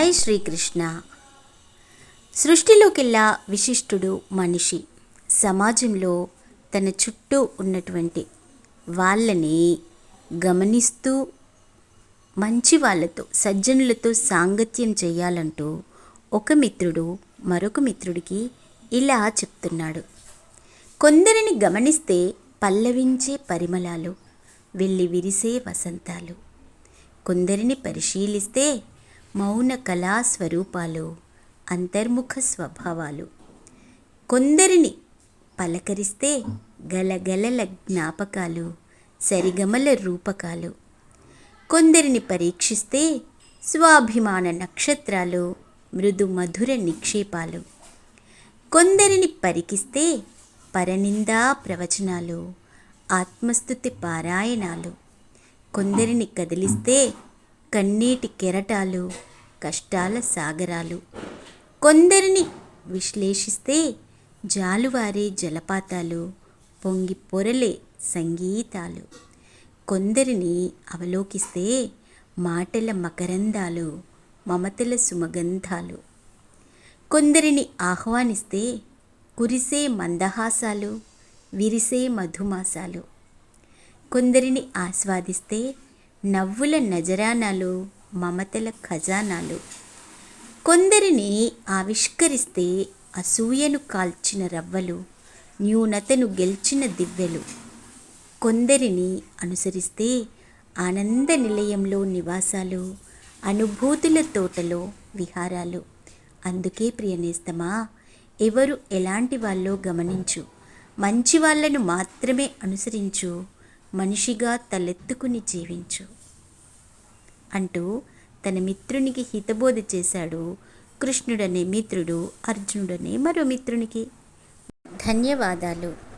జై శ్రీకృష్ణ. సృష్టిలోకెల్లా విశిష్టుడు మనిషి. సమాజంలో తన చుట్టూ ఉన్నటువంటి వాళ్ళని గమనిస్తూ మంచి వాళ్ళతో సజ్జనులతో సాంగత్యం చేయాలంటూ ఒక మిత్రుడు మరొక మిత్రుడికి ఇలా చెప్తున్నాడు. కొందరిని గమనిస్తే పల్లవించే పరిమళాలు వెళ్ళి విరిసే వసంతాలు. కొందరిని పరిశీలిస్తే మౌన కళా స్వరూపాలు అంతర్ముఖ స్వభావాలు. కొందరిని పలకరిస్తే గలగలల జ్ఞాపకాలు సరిగమల రూపకాలు. కొందరిని పరీక్షిస్తే స్వాభిమాన నక్షత్రాలు మృదు మధుర నిక్షేపాలు. కొందరిని పరికిస్తే పరనిందా ప్రవచనాలు ఆత్మస్థుతి పారాయణాలు. కొందరిని కదిలిస్తే కన్నీటి కెరటాలు కష్టాల సాగరాలు. కొందరిని విశ్లేషిస్తే జాలువారే జలపాతాలు పొంగి పొరలే సంగీతాలు. కొందరిని అవలోకిస్తే మాటల మకరందాలు మమతల సుమగంధాలు. కొందరిని ఆహ్వానిస్తే కురిసే మందహాసాలు విరిసే మధుమాసాలు. కొందరిని ఆస్వాదిస్తే నవ్వుల నజరానాలు మమతల ఖజానాలు. కొందరిని ఆవిష్కరిస్తే అసూయను కాల్చిన రవ్వలు న్యూనతను గెలిచిన దివ్వెలు. కొందరిని అనుసరిస్తే ఆనంద నిలయంలో నివాసాలు అనుభూతుల తోటలో విహారాలు. అందుకే ప్రియనేస్తమా ఎవరు ఎలాంటి వాళ్ళో గమనించు. మంచి వాళ్ళను మాత్రమే అనుసరించు. మనిషిగా తలెత్తుకుని జీవించు. అంటూ తన మిత్రునికి హితబోధ చేశాడు. కృష్ణుడనే మిత్రుడు అర్జునుడనే మరో మిత్రునికి. ధన్యవాదాలు.